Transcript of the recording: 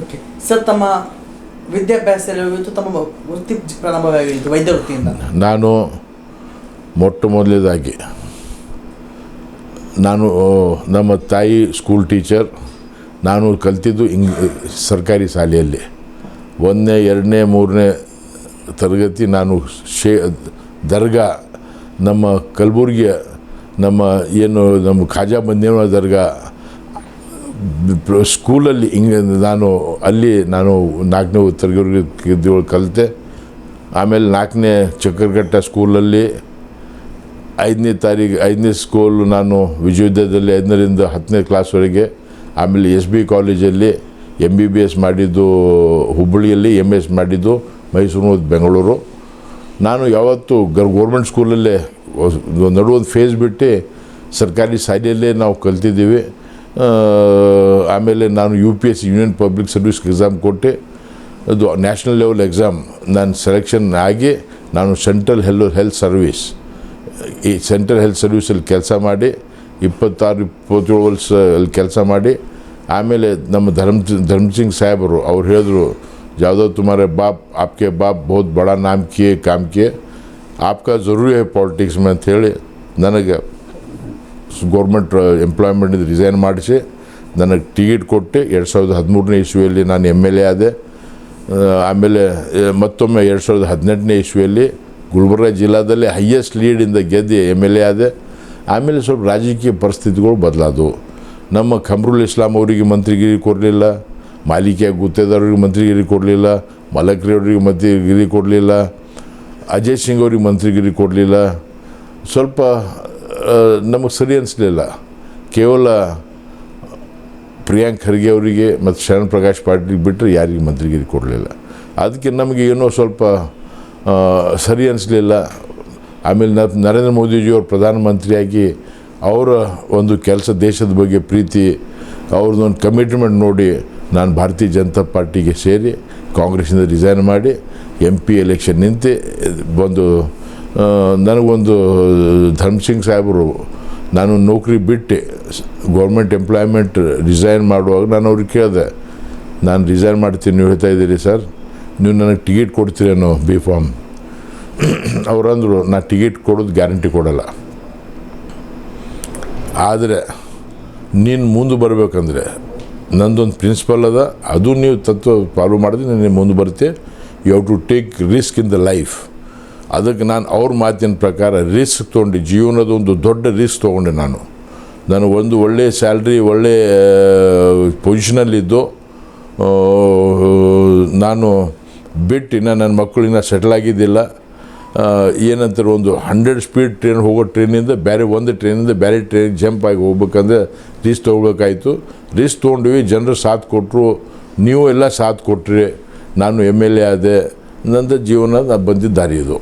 Okay sir, ತಮ್ಮ ತಮ್ಮ ವೃತ್ತಿ ಪ್ರಾರಂಭವಾಗಿತ್ತು ವೈದ್ಯ ವೃತ್ತಿಯಿಂದ? ನಾನು ಮೊಟ್ಟ ಮೊದಲನೇದಾಗಿ ನಾನು ನಮ್ಮ ತಾಯಿ ಸ್ಕೂಲ್ ಟೀಚರ್ ನಾನು ಕಲ್ತಿದ್ದು ಇಂಗ್, ಸರ್ಕಾರಿ ಶಾಲೆಯಲ್ಲಿ. ಒಂದನೇ, ಎರಡನೇ, ಮೂರನೇ ತರಗತಿ ನಾನು ಶೇ, ದರ್ಗಾ, ನಮ್ಮ ಕಲಬುರ್ಗಿಯ, ನಮ್ಮ ಏನು, ನಮ್ಮ ಖಾಜಾ ಬಂದೇವ ದರ್ಗಾ ಸ್ಕೂಲಲ್ಲಿ ಹಿಂಗೆ ನಾನು ಅಲ್ಲಿ ನಾನು ನಾಲ್ಕನೇ ತರಗತಿ ಕಲಿತೆ. ಆಮೇಲೆ ನಾಲ್ಕನೇ ಚಕ್ಕರಘಟ್ಟ ಸ್ಕೂಲಲ್ಲಿ ಐದನೇ ತಾರೀಕು ಐದನೇ ಸ್ಕೂಲು ನಾನು ವಿಶ್ವವಿದ್ಯಾಲಯದಲ್ಲಿ ಐದನೇರಿಂದ ಹತ್ತನೇ ಕ್ಲಾಸ್ವರೆಗೆ, ಆಮೇಲೆ ಎಸ್ ಬಿ ಕಾಲೇಜಲ್ಲಿ ಎಂ ಬಿ ಬಿ ಎಸ್ ಮಾಡಿದ್ದು, ಹುಬ್ಬಳ್ಳಿಯಲ್ಲಿ ಎಂ ಎಸ್ ಮಾಡಿದ್ದು ಮೈಸೂರು, ಬೆಂಗಳೂರು. ನಾನು ಯಾವತ್ತೂ ಗರ್, ಗೌರ್ಮೆಂಟ್ ಸ್ಕೂಲಲ್ಲೇ, ನಡುವೊಂದು ಫೇಸ್ ಬಿಟ್ಟು ಸರ್ಕಾರಿ ಶಾಲೆಯಲ್ಲೇ ನಾವು ಕಲ್ತಿದ್ದೀವಿ. ಆಮೇಲೆ ನಾನು U P S union public service exam ಕೊಟ್ಟೆ. ಅದು ನ್ಯಾಷನಲ್ ಲೆವೆಲ್ ಎಕ್ಸಾಮ್ ನಾನು ಸೆಲೆಕ್ಷನ್ ಆಗಿ ನಾನು ಸೆಂಟ್ರಲ್ ಹೆಲ್ ಹೆಲ್ತ್ ಸರ್ವಿಸ್ ಈ ಸೆಂಟ್ರಲ್ ಹೆಲ್ತ್ ಸರ್ವಿಸಲ್ಲಿ ಕೆಲಸ ಮಾಡಿ, ಇಪ್ಪತ್ತಾರು, ಇಪ್ಪತ್ತೇಳು ವರ್ಷ ಅಲ್ಲಿ ಕೆಲಸ ಮಾಡಿ, ಆಮೇಲೆ ನಮ್ಮ ಧರ್ಮ ಧರ್ಮ ಸಿಂಗ್ ಸಾಹೇಬರು ಅವ್ರು ಹೇಳಿದ್ರು, ಯಾವುದೋ ತುಮಾರೇ ಬಾಪ್, ಆಪ್ಕೆ ಬಾಪ್ ಬಹುತ್ ಬಡ ನಾಮ್ ಕಿಯೇ ಕಾಮ್ ಕಿಯೇ ಆಪ್ಕಾ ಜರೂರಿ ಹೇ ಪಾಲಿಟಿಕ್ಸ್ ಮೇ ಅಂತ ಹೇಳಿ ನನಗೆ ಗೌರ್ಮೆಂಟ್ ಎಂಪ್ಲಾಯ್ಮೆಂಟಿಂದ ರಿಸೈನ್ ಮಾಡಿಸಿ, ನನಗೆ ಟಿಕೆಟ್ ಕೊಟ್ಟು ಎರಡು ಸಾವಿರದ ಹದಿಮೂರನೇ ಇಸ್ವಿಯಲ್ಲಿ ನಾನು ಎಂ ಎಲ್ ಎ ಆದೆ. ಆಮೇಲೆ ಮತ್ತೊಮ್ಮೆ ಎರಡು ಸಾವಿರದ ಹದಿನೆಂಟನೇ ಇಸ್ವಿಯಲ್ಲಿ ಗುಲ್ಬರ್ಗ ಜಿಲ್ಲಾದಲ್ಲಿ ಹೈಯೆಸ್ಟ್ ಲೀಡಿಂದ ಗೆದ್ದು ಎಂ ಎಲ್ ಎ ಆದೆ. ಆಮೇಲೆ ಸ್ವಲ್ಪ ರಾಜಕೀಯ ಪರಿಸ್ಥಿತಿಗಳು ಬದಲಾದವು. ನಮ್ಮ ಖಮ್ರುಲ್ ಇಸ್ಲಾಂ ಅವರಿಗೆ ಮಂತ್ರಿಗಿರಿ ಕೊಡಲಿಲ್ಲ ಮಾಲಿಕೆ ಗುತ್ತೇದಾರರಿಗೆ ಮಂತ್ರಿಗಿರಿ ಕೊಡಲಿಲ್ಲ, ಮಲಕ್ರಿ ಅವರಿಗೆ ಮಂತ್ರಿಗಿರಿ ಕೊಡಲಿಲ್ಲ, ಅಜಯ್ ಸಿಂಗ್ ಅವ್ರಿಗೆ ಮಂತ್ರಿಗಿರಿ ಕೊಡಲಿಲ್ಲ. ಸ್ವಲ್ಪ ನಮಗೆ ಸರಿ ಅನಿಸ್ಲಿಲ್ಲ. ಕೇವಲ ಪ್ರಿಯಾಂಕ್ ಖರ್ಗೆ ಅವರಿಗೆ ಮತ್ತು ಶರಣ್ ಪ್ರಕಾಶ್ ಪಾಟೀಲ್ ಬಿಟ್ಟರೆ ಯಾರಿಗೆ ಮಂತ್ರಿಗಿರಿ ಕೊಡಲಿಲ್ಲ. ಅದಕ್ಕೆ ನಮಗೆ ಏನೋ ಸ್ವಲ್ಪ ಸರಿ ಅನಿಸ್ಲಿಲ್ಲ. ಆಮೇಲೆ ನರೇಂದ್ರ ಮೋದಿಜಿಯವರು ಪ್ರಧಾನಮಂತ್ರಿಯಾಗಿ ಅವರ ಒಂದು ಕೆಲಸ ದೇಶದ ಬಗ್ಗೆ ಪ್ರೀತಿ ಅವ್ರದ್ದೊಂದು ಕಮಿಟ್ಮೆಂಟ್ ನೋಡಿ ನಾನು ಭಾರತೀಯ ಜನತಾ ಪಾರ್ಟಿಗೆ ಸೇರಿ, ಕಾಂಗ್ರೆಸ್ಸಿಂದ ರಿಸೈನ್ ಮಾಡಿ ಎಂ ಪಿ ಎಲೆಕ್ಷನ್ ನಿಂತು ಒಂದು ನನಗೊಂದು ಧರ್ಮಸಿಂಗ್ ಸಾಹೇಬರು ನಾನು ನೌಕರಿ ಬಿಟ್ಟು ಗೌರ್ಮೆಂಟ್ ಎಂಪ್ಲಾಯ್ಮೆಂಟ್ ರಿಸೈನ್ ಮಾಡುವಾಗ ನಾನು ಅವ್ರಿಗೆ ಕೇಳಿದೆ, ನಾನು ರಿಸೈನ್ ಮಾಡ್ತೀನಿ, ನೀವು ಹೇಳ್ತಾ ಇದ್ದೀರಿ ಸರ್. ನೀವು ನನಗೆ ಟಿಕೆಟ್ ಕೊಡ್ತೀರೇನೋ ಬಿ ಫಾರ್ಮ್ ಅವರಂದರು ನಾ ಟಿಕೆಟ್ ಕೊಡೋದು ಗ್ಯಾರಂಟಿ ಕೊಡಲ್ಲ. ಆದರೆ, ನೀನು ಮುಂದೆ ಬರಬೇಕಂದ್ರೆ, ನಂದೊಂದು ಪ್ರಿನ್ಸಿಪಲ್ ಅದ, ಅದು ನೀವು ತತ್ವ ಫಾಲೋ ಮಾಡಿದ್ರೆ ನೀನು ಮುಂದೆ ಬರುತ್ತೆ. You have to take risk in the life ಅದಕ್ಕೆ ನಾನು ಅವ್ರ ಮಾತಿನ ಪ್ರಕಾರ ರಿಸ್ಕ್ ತೊಗೊಂಡು. ಜೀವನದ ಒಂದು ದೊಡ್ಡ ರಿಸ್ಕ್ ತೊಗೊಂಡೆ ನಾನು. ನಾನು ಒಂದು ಒಳ್ಳೆಯ ಸ್ಯಾಲ್ರಿ ಒಳ್ಳೆಯ ಪೊಸಿಷನಲ್ಲಿದ್ದು ನಾನು ಬಿಟ್ಟು ಇನ್ನು ನನ್ನ ಇನ್ನೂ ಸೆಟ್ಲ್ ಆಗಿದ್ದಿಲ್ಲ. ಏನಂತಾರೆ ಒಂದು ಹಂಡ್ರೆಡ್ ಸ್ಪೀಡ್ ಟ್ರೈನ್ ಹೋಗೋ ಟ್ರೈನಿಂದ ಬೇರೆ ಒಂದು ಟ್ರೈನಿಂದ ಬೇರೆ ಟ್ರೈನ್ ಜಂಪ್ ಆಗಿ ಹೋಗ್ಬೇಕಂದ್ರೆ ರಿಸ್ಕ್ ತೊಗೊಳ್ಬೇಕಾಯ್ತು. ರಿಸ್ಕ್ ತೊಗೊಂಡ್ವಿ, ಜನರು ಸಾಥ್ ಕೊಟ್ಟರು ನೀವು ಎಲ್ಲ ಸಾಥ್ ಕೊಟ್ರಿ. ನಾನು ಎಂ ಎಲ್ ಎ ಆದೆ. ನಂದು ಜೀವನ ಬಂದಿದ್ದಾರೆ ಬಂದಿದ್ದ ದಾರಿ ಇದು.